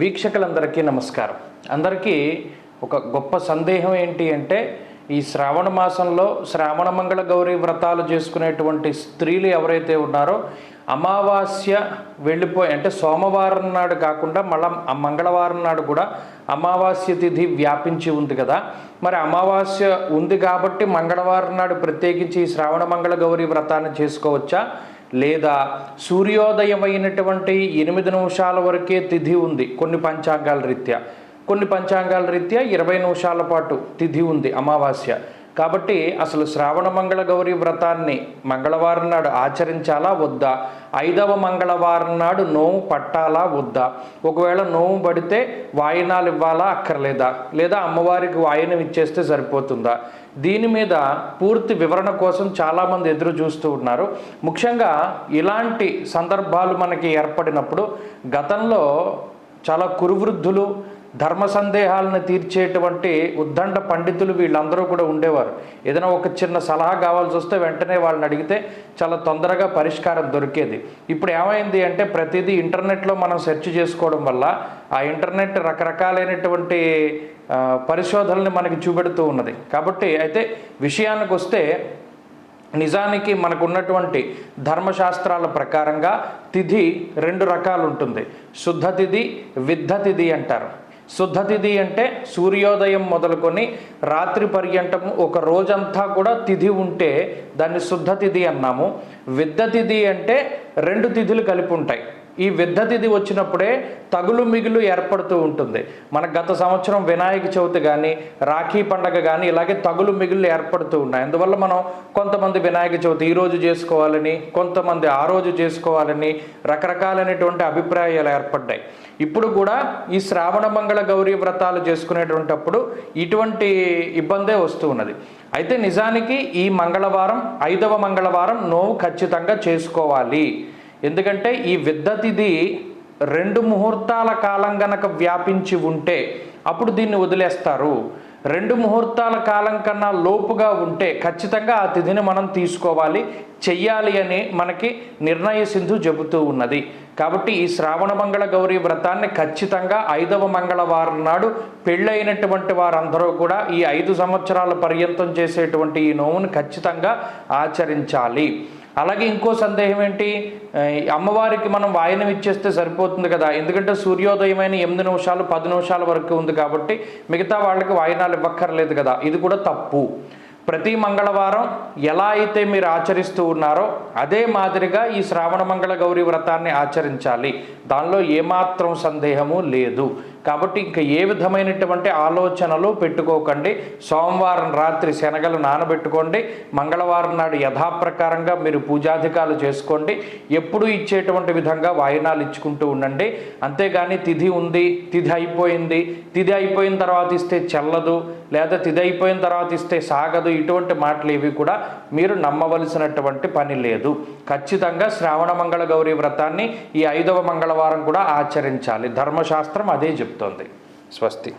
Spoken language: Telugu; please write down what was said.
వీక్షకులందరికీ నమస్కారం. అందరికీ ఒక గొప్ప సందేహం ఏంటి అంటే ఈ శ్రావణ మాసంలో శ్రావణ మంగళ గౌరీ వ్రతాలు చేసుకునేటువంటి స్త్రీలు ఎవరైతే ఉన్నారో అమావాస్య వెళ్ళిపోయి అంటే సోమవారం నాడు కాకుండా మళ్ళా ఆ మంగళవారం నాడు కూడా అమావాస్య తిథి వ్యాపించి ఉంది కదా. మరి అమావాస్య ఉంది కాబట్టి మంగళవారం నాడు ప్రత్యేకించి ఈ శ్రావణ మంగళ గౌరీ వ్రతాన్ని చేసుకోవచ్చా? లేదా సూర్యోదయమైనటువంటి ఎనిమిది నిమిషాల వరకే తిథి ఉంది. కొన్ని పంచాంగాల రీత్యా. కొన్ని పంచాంగాల రీత్యా ఇరవై నిమిషాల పాటు తిథి ఉంది అమావాస్య. కాబట్టి అసలు శ్రావణ మంగళ గౌరీ వ్రతాన్ని మంగళవారం నాడు ఆచరించాలా వద్దా? ఐదవ మంగళవారం నాడు నోము పట్టాలా వద్దా? ఒకవేళ నోము పడితే వాయనాలు ఇవ్వాలా అక్కర్లేదా? లేదా అమ్మవారికి వాయనం ఇచ్చేస్తే సరిపోతుందా? దీని మీద పూర్తి వివరణ కోసం చాలామంది ఎదురు చూస్తూ ఉన్నారు. ముఖ్యంగా ఇలాంటి సందర్భాలు మనకి ఏర్పడినప్పుడు గతంలో చాలా కురువృద్ధులు ధర్మ సందేహాలను తీర్చేటువంటి ఉద్దండ పండితులు వీళ్ళందరూ కూడా ఉండేవారు. ఏదైనా ఒక చిన్న సలహా కావాల్సి వస్తే వెంటనే వాళ్ళని అడిగితే చాలా తొందరగా పరిష్కారం దొరికేది. ఇప్పుడు ఏమైంది అంటే ప్రతిదీ ఇంటర్నెట్లో మనం సెర్చ్ చేసుకోవడం వల్ల ఆ ఇంటర్నెట్ రకరకాలైనటువంటి పరిశోధనల్ని మనకి చూపెడుతూ ఉన్నది. కాబట్టి అయితే విషయానికి వస్తే నిజానికి మనకు ఉన్నటువంటి ధర్మశాస్త్రాల ప్రకారంగా తిథి రెండు రకాలు ఉంటుంది శుద్ధ తిథి విద్ధ తిథి అంటారు. శుద్ధ తిథి అంటే సూర్యోదయం మొదలుకొని రాత్రి పర్యంతం ఒక రోజంతా కూడా తిథి ఉంటే దాన్ని శుద్ధ తిథి అన్నాము. విద్య తిథి అంటే రెండు తిథులు కలిపి ఉంటాయి. ఈ విద్ధతిథి వచ్చినప్పుడే తగులు మిగులు ఏర్పడుతూ ఉంటుంది. మన గత సంవత్సరం వినాయక చవితి కానీ రాఖీ పండగ కానీ ఇలాగే తగులు మిగులు ఏర్పడుతూ ఉన్నాయి. అందువల్ల మనం కొంతమంది వినాయక చవితి ఈరోజు చేసుకోవాలని కొంతమంది ఆ రోజు చేసుకోవాలని రకరకాలైనటువంటి అభిప్రాయాలు ఏర్పడ్డాయి. ఇప్పుడు కూడా ఈ శ్రావణ మంగళ గౌరీ వ్రతాలు చేసుకునేటువంటప్పుడు ఇటువంటి ఇబ్బందే వస్తూ ఉన్నది. అయితే నిజానికి ఈ మంగళవారం ఐదవ మంగళవారం నోవు ఖచ్చితంగా చేసుకోవాలి. ఎందుకంటే ఈ విద్దతిది రెండు ముహూర్తాల కాలం గనక వ్యాపించి ఉంటే అప్పుడు దీన్ని వదిలేస్తారు. రెండు ముహూర్తాల కాలం కన్నా లోపుగా ఉంటే ఖచ్చితంగా ఆ తిథిని మనం తీసుకోవాలి. చెయ్యాలి అని మనకి నిర్ణయ సింధు చెబుతూ ఉన్నది. కాబట్టి ఈ శ్రావణ మంగళ గౌరీ వ్రతాన్ని ఖచ్చితంగా ఐదవ మంగళవారం నాడు పెళ్ళైనటువంటి వారందరూ కూడా ఈ ఐదు సంవత్సరాల పర్యంతం చేసేటువంటి ఈ నోమును ఖచ్చితంగా ఆచరించాలి. అలాగే ఇంకో సందేహం ఏంటి? అమ్మవారికి మనం వాయనం ఇచ్చేస్తే సరిపోతుంది కదా. ఎందుకంటే సూర్యోదయమైన ఎనిమిది నిమిషాలు పది నిమిషాల వరకు ఉంది కాబట్టి మిగతా వాళ్ళకి వాయనాలు ఇవ్వక్కర్లేదు కదా. ఇది కూడా తప్పు. ప్రతి మంగళవారం ఎలా అయితే మీరు ఆచరిస్తూ ఉన్నారో అదే మాదిరిగా ఈ శ్రావణ మంగళ గౌరీ వ్రతాన్ని ఆచరించాలి. దానిలో ఏమాత్రం సందేహము లేదు. కాబట్టి ఇంకా ఏ విధమైనటువంటి ఆలోచనలు పెట్టుకోకండి. సోమవారం రాత్రి శనగలు నానబెట్టుకోండి. మంగళవారం నాడు యథాప్రకారంగా మీరు పూజాధికాలు చేసుకోండి. ఎప్పుడు ఇచ్చేటువంటి విధంగా వాయినాలు ఇచ్చుకుంటూ ఉండండి. అంతేగాని తిథి ఉంది తిథి అయిపోయింది. తిథి అయిపోయిన తర్వాత ఇస్తే చెల్లదు లేదా తిథి అయిపోయిన తర్వాత ఇస్తే సాగదు. ఇటువంటి మాటలు ఇవి కూడా మీరు నమ్మవలసినటువంటి పని లేదు. ఖచ్చితంగా శ్రావణ మంగళ గౌరీ వ్రతాన్ని ఈ ఐదవ మంగళవారం కూడా ఆచరించాలి. ధర్మశాస్త్రం అదే చెప్తోంది. స్వస్తి.